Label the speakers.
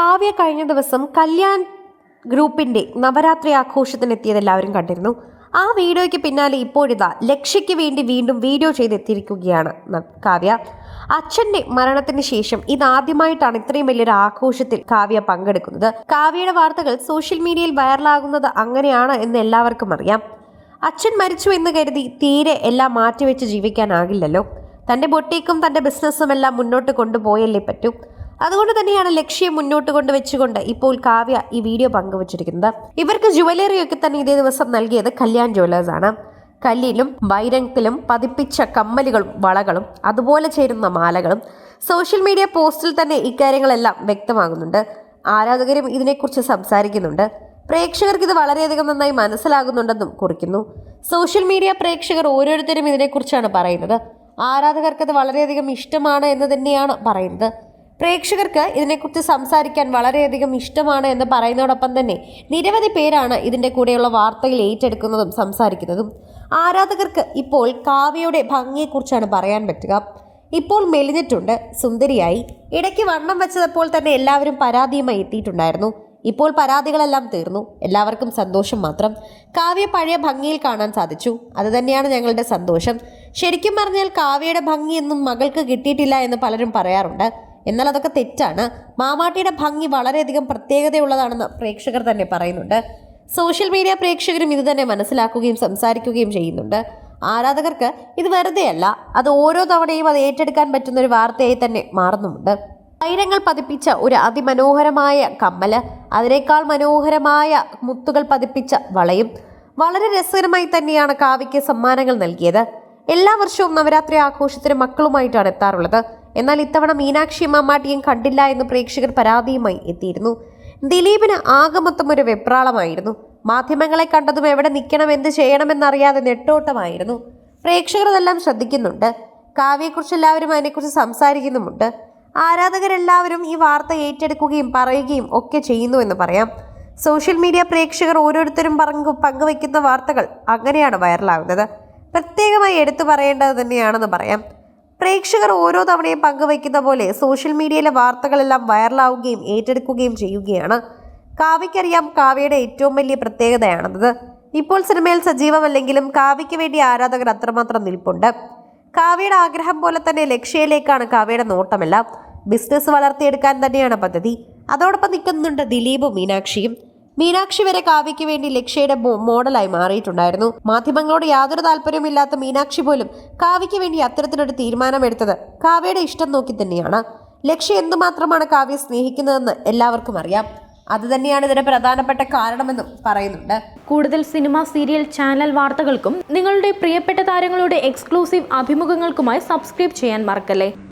Speaker 1: കാവ്യ കഴിഞ്ഞ ദിവസം കല്യാൺ ഗ്രൂപ്പിന്റെ നവരാത്രി ആഘോഷത്തിന് ആഘോഷത്തിനെത്തിയത് എല്ലാവരും കണ്ടിരുന്നു. ആ വീഡിയോയ്ക്ക് പിന്നാലെ ഇപ്പോഴിതാ ലക്ഷ്യയ്ക്ക് വേണ്ടി വീണ്ടും വീഡിയോ ചെയ്തെത്തിയിരിക്കുകയാണ് കാവ്യ. അച്ഛന്റെ മരണത്തിന് ശേഷം ഇതാദ്യമായിട്ടാണ് ഇത്രയും വലിയൊരു ആഘോഷത്തിൽ കാവ്യ പങ്കെടുക്കുന്നത്. കാവ്യയുടെ വാർത്തകൾ സോഷ്യൽ മീഡിയയിൽ വൈറലാകുന്നത് അങ്ങനെയാണ് എന്ന് എല്ലാവർക്കും അറിയാം. അച്ഛൻ മരിച്ചു എന്ന് കരുതി തീരെ എല്ലാം മാറ്റിവെച്ച് ജീവിക്കാനാകില്ലല്ലോ. തന്റെ ബൊട്ടീക്കും തന്റെ ബിസിനസ്സും എല്ലാം മുന്നോട്ട് കൊണ്ടുപോയല്ലേ പറ്റൂ. അതുകൊണ്ട് തന്നെയാണ് ലക്ഷ്യം മുന്നോട്ട് കൊണ്ട് വെച്ചുകൊണ്ട് ഇപ്പോൾ കാവ്യ ഈ വീഡിയോ പങ്കുവച്ചിരിക്കുന്നത്. ഇവർക്ക് ജുവലറി ഒക്കെ തന്നെ ഇതേ ദിവസം നൽകിയത് കല്യാൺ ജ്വല്ലേഴ്സ് ആണ്. കല്ലിലും വൈരത്തിലും പതിപ്പിച്ച കമ്മലുകളും വളകളും അതുപോലെ ചേരുന്ന മാലകളും സോഷ്യൽ മീഡിയ പോസ്റ്റിൽ തന്നെ ഇക്കാര്യങ്ങളെല്ലാം വ്യക്തമാകുന്നുണ്ട്. ആരാധകരും ഇതിനെക്കുറിച്ച് സംസാരിക്കുന്നുണ്ട്. പ്രേക്ഷകർക്ക് ഇത് വളരെയധികം നന്നായി മനസ്സിലാകുന്നുണ്ടെന്നും കുറിക്കുന്നു. സോഷ്യൽ മീഡിയ പ്രേക്ഷകർ ഓരോരുത്തരും ഇതിനെക്കുറിച്ചാണ് പറയുന്നത്. ആരാധകർക്ക് ഇത് വളരെയധികം ഇഷ്ടമാണ് എന്ന് തന്നെയാണ് പറയുന്നത്. പ്രേക്ഷകർക്ക് ഇതിനെക്കുറിച്ച് സംസാരിക്കാൻ വളരെയധികം ഇഷ്ടമാണ് എന്ന് പറയുന്നതോടൊപ്പം തന്നെ നിരവധി പേരാണ് ഇതിന്റെ കൂടെയുള്ള വാർത്തകൾ ഏറ്റെടുക്കുന്നതും സംസാരിക്കുന്നതും. ആരാധകർക്ക് ഇപ്പോൾ കാവ്യയുടെ ഭംഗിയെക്കുറിച്ചാണ് പറയാൻ പറ്റുക. ഇപ്പോൾ മെലിഞ്ഞിട്ടുണ്ട് സുന്ദരിയായി. ഇടയ്ക്ക് വണ്ണം വെച്ചതപ്പോൾ തന്നെ എല്ലാവരും പരാതിയുമായി എത്തിയിട്ടുണ്ടായിരുന്നു. ഇപ്പോൾ പരാതികളെല്ലാം തീർന്നു. എല്ലാവർക്കും സന്തോഷം മാത്രം. കാവ്യ പഴയ ഭംഗിയിൽ കാണാൻ സാധിച്ചു. അത് തന്നെയാണ് ഞങ്ങളുടെ സന്തോഷം. ശരിക്കും പറഞ്ഞാൽ കാവ്യയുടെ ഭംഗിയൊന്നും മകൾക്ക് കിട്ടിയിട്ടില്ല എന്ന് പലരും പറയാറുണ്ട്. എന്നാൽ അതൊക്കെ തെറ്റാണ്. മാമാട്ടിയുടെ ഭംഗി വളരെയധികം പ്രത്യേകതയുള്ളതാണെന്ന് പ്രേക്ഷകർ തന്നെ പറയുന്നുണ്ട്. സോഷ്യൽ മീഡിയ പ്രേക്ഷകരും ഇത് തന്നെ മനസ്സിലാക്കുകയും സംസാരിക്കുകയും ചെയ്യുന്നുണ്ട്. ആരാധകർക്ക് ഇത് വെറുതെയല്ല അത് ഓരോ തവണയും അത് ഏറ്റെടുക്കാൻ പറ്റുന്ന ഒരു വാർത്തയായി തന്നെ മാറുന്നുമുണ്ട്. വൈരങ്ങൾ പതിപ്പിച്ച ഒരു അതിമനോഹരമായ കമ്മൽ അതിനേക്കാൾ മനോഹരമായ മുത്തുകൾ പതിപ്പിച്ച വളയും വളരെ രസകരമായി തന്നെയാണ് കാവ്യയ്ക്ക് സമ്മാനങ്ങൾ നൽകിയത്. എല്ലാ വർഷവും നവരാത്രി ആഘോഷത്തിന് മക്കളുമായിട്ടാണ് എത്താറുള്ളത്. എന്നാൽ ഇത്തവണ മീനാക്ഷി മമ്മാട്ടിയും കണ്ടില്ല എന്ന് പ്രേക്ഷകർ പരാതിയുമായി എത്തിയിരുന്നു. ദിലീപിന് ആകമൊത്തം ഒരു വെപ്രാളമായിരുന്നു. മാധ്യമങ്ങളെ കണ്ടതും എവിടെ നിൽക്കണം എന്ത് ചെയ്യണമെന്നറിയാതെ നെട്ടോട്ടമായിരുന്നു. പ്രേക്ഷകർ അതെല്ലാം ശ്രദ്ധിക്കുന്നുണ്ട്. കാവ്യയെക്കുറിച്ച് എല്ലാവരും അതിനെക്കുറിച്ച് സംസാരിക്കുന്നുമുണ്ട്. ആരാധകരെല്ലാവരും ഈ വാർത്ത ഏറ്റെടുക്കുകയും പറയുകയും ഒക്കെ ചെയ്യുന്നു എന്ന് പറയാം. സോഷ്യൽ മീഡിയ പ്രേക്ഷകർ ഓരോരുത്തരും പറഞ്ഞു പങ്കുവയ്ക്കുന്ന വാർത്തകൾ അങ്ങനെയാണ് വൈറലാകുന്നത്. പ്രത്യേകമായി എടുത്തു പറയേണ്ടത് തന്നെയാണെന്ന് പറയാം. പ്രേക്ഷകർ ഓരോ തവണയും പങ്കുവയ്ക്കുന്ന പോലെ സോഷ്യൽ മീഡിയയിലെ വാർത്തകളെല്ലാം വൈറലാവുകയും ഏറ്റെടുക്കുകയും ചെയ്യുകയാണ്. കാവ്യക്കറിയാം കാവ്യയുടെ ഏറ്റവും വലിയ പ്രത്യേകതയാണെന്നത് ഇപ്പോൾ സിനിമയിൽ സജീവമല്ലെങ്കിലും കാവ്യയ്ക്ക് വേണ്ടി ആരാധകർ അത്രമാത്രം നിൽപ്പുണ്ട്. കാവ്യയുടെ ആഗ്രഹം പോലെ തന്നെ ലക്ഷ്യയിലേക്കാണ് കാവ്യയുടെ നോട്ടമെല്ലാം. ബിസിനസ് വളർത്തിയെടുക്കാൻ തന്നെയാണ് പദ്ധതി. അതോടൊപ്പം നിൽക്കുന്നുണ്ട് ദിലീപും മീനാക്ഷിയും. മീനാക്ഷി വരെ കാവ്യയ്ക്ക് വേണ്ടി ലക്ഷ്യയുടെ മോഡലായി മാറിയിട്ടുണ്ടായിരുന്നു. മാധ്യമങ്ങളോട് യാതൊരു താല്പര്യമില്ലാത്ത മീനാക്ഷി പോലും കാവ്യയ്ക്ക് വേണ്ടി അത്തരത്തിലൊരു തീരുമാനമെടുത്തത് കാവ്യയുടെ ഇഷ്ടം നോക്കി തന്നെയാണ്. ലക്ഷ്യ എന്തുമാത്രമാണ് കാവ്യ സ്നേഹിക്കുന്നതെന്ന് എല്ലാവർക്കും അറിയാം. അത് തന്നെയാണ് ഇതിന്റെ പ്രധാനപ്പെട്ട കാരണമെന്നും പറയുന്നുണ്ട്.
Speaker 2: കൂടുതൽ സിനിമ സീരിയൽ ചാനൽ വാർത്തകൾക്കും നിങ്ങളുടെ പ്രിയപ്പെട്ട താരങ്ങളുടെ എക്സ്ക്ലൂസീവ് അഭിമുഖങ്ങൾക്കുമായി സബ്സ്ക്രൈബ് ചെയ്യാൻ മറക്കല്ലേ?